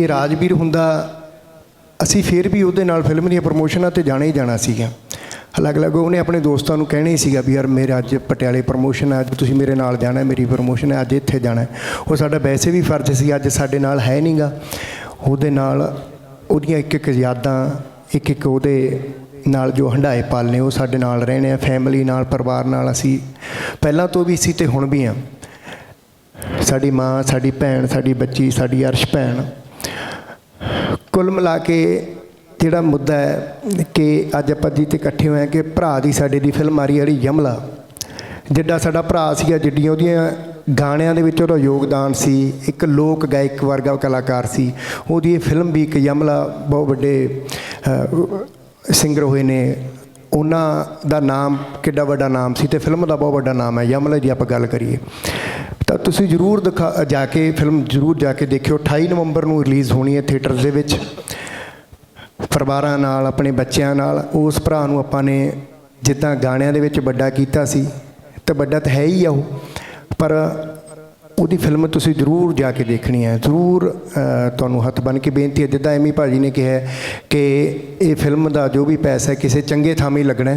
ਜੇ ਰਾਜਵੀਰ ਹੁੰਦਾ, ਅਸੀਂ ਫਿਰ ਵੀ ਉਹਦੇ ਨਾਲ ਫਿਲਮ ਦੀਆਂ ਪ੍ਰਮੋਸ਼ਨਾਂ ਤੇ ਜਾਣਾ ਹੀ ਜਾਣਾ ਸੀਗਾ। ਅਲੱਗ-ਅਲੱਗ ਉਹਨੇ ਆਪਣੇ ਦੋਸਤਾਂ ਨੂੰ ਕਹਿਣਾ ਹੀ ਸੀਗਾ ਵੀ ਯਾਰ ਮੇਰੇ ਅੱਜ ਪਟਿਆਲੇ ਪ੍ਰਮੋਸ਼ਨ ਹੈ ਅੱਜ ਤੁਸੀਂ ਮੇਰੇ ਨਾਲ ਜਾਣਾ, ਮੇਰੀ ਪ੍ਰਮੋਸ਼ਨ ਹੈ ਅੱਜ ਇੱਥੇ ਜਾਣਾ। ਉਹ ਸਾਡਾ ਵੈਸੇ ਵੀ ਫਰਜ਼ ਸੀ, ਅੱਜ ਸਾਡੇ ਨਾਲ ਹੈ ਨਹੀਂਗਾ ਉਹਦੇ ਨਾਲ ਉਹਦੀਆਂ ਇੱਕ ਇੱਕ ਯਾਦਾਂ ਇੱਕ ਇੱਕ ਉਹਦੇ ਨਾਲ ਜੋ ਹੰਡਾਏ ਪਲ ਨੇ, ਉਹ ਸਾਡੇ ਨਾਲ ਰਹਿਣੇ ਆ ਫੈਮਿਲੀ ਨਾਲ, ਪਰਿਵਾਰ ਨਾਲ ਅਸੀਂ ਪਹਿਲਾਂ ਤੋਂ ਵੀ ਸੀ ਤੇ ਹੁਣ ਵੀ ਆ। ਸਾਡੀ ਮਾਂ, ਸਾਡੀ ਭੈਣ, ਸਾਡੀ ਬੱਚੀ, ਸਾਡੀ ਅਰਸ਼ ਭੈਣ ਕੁੱਲ ਮਿਲਾ ਕੇ ਜਿਹੜਾ ਮੁੱਦਾ ਹੈ ਕਿ ਅੱਜ ਆਪਾਂ ਜੀ ਤੇ ਇਕੱਠੇ ਹੋਏ ਹਾਂ ਕਿ ਭਰਾ ਦੀ ਸਾਡੇ ਦੀ ਫਿਲਮ ਆ ਰਹੀ ਹੈ ਜਿਹੜੀ ਯਮਲਾ। ਜਿੱਡਾ ਸਾਡਾ ਭਰਾ ਸੀਗਾ, ਜਿੱਡੀਆਂ ਉਹਦੀਆਂ ਗਾਣਿਆਂ ਦੇ ਵਿੱਚ ਉਹਦਾ ਯੋਗਦਾਨ ਸੀ, ਇੱਕ ਲੋਕ ਗਾਇਕ ਵਰਗਾ ਕਲਾਕਾਰ ਸੀ। ਉਹਦੀ ਇਹ ਫਿਲਮ ਵੀ ਇੱਕ ਯਮਲਾ ਬਹੁਤ ਵੱਡੇ ਸਿੰਗਰ ਹੋਏ ਨੇ ਉਹਨਾਂ ਦਾ ਨਾਮ ਕਿੱਡਾ ਵੱਡਾ ਨਾਮ ਸੀ ਤੇ ਫਿਲਮ ਦਾ ਬਹੁਤ ਵੱਡਾ ਨਾਮ ਹੈ। ਯਮਲਾ ਦੀ ਆਪਾਂ ਗੱਲ ਕਰੀਏ। ਤਾਂ ਤੁਸੀਂ ਜਰੂਰ ਦਿਖਾ ਜਾ ਕੇ ਫਿਲਮ ਜਰੂਰ ਜਾ ਕੇ ਦੇਖਿਓ। 28 ਨਵੰਬਰ ਨੂੰ ਰਿਲੀਜ਼ ਹੋਣੀ ਹੈ ਥੀਏਟਰਸ ਦੇ ਵਿੱਚ। ਪਰਿਵਾਰਾਂ ਨਾਲ, ਆਪਣੇ ਬੱਚਿਆਂ ਨਾਲ, ਉਸ ਭਰਾ ਨੂੰ ਆਪਾਂ ਨੇ ਜਿੱਦਾਂ ਗਾਣਿਆਂ ਦੇ ਵਿੱਚ ਵੱਡਾ ਕੀਤਾ ਸੀ। ਤੇ ਵੱਡਾ ਤਾਂ ਹੈ ਹੀ ਆ ਉਹ। ਪਰ ਉਹਦੀ ਫਿਲਮ ਤੁਸੀਂ ਜ਼ਰੂਰ ਜਾ ਕੇ ਦੇਖਣੀ ਹੈ। ਜ਼ਰੂਰ ਤੁਹਾਨੂੰ ਹੱਥ ਬਨ ਕੇ ਬੇਨਤੀ ਹੈ, ਜਿੱਦਾਂ ਐਮੀ ਭਾਜੀ ਨੇ ਕਿਹਾ ਕਿ ਇਹ ਫਿਲਮ ਦਾ ਜੋ ਵੀ ਪੈਸਾ ਕਿਸੇ ਚੰਗੇ ਥਾਂ ਹੀ ਲੱਗਣਾ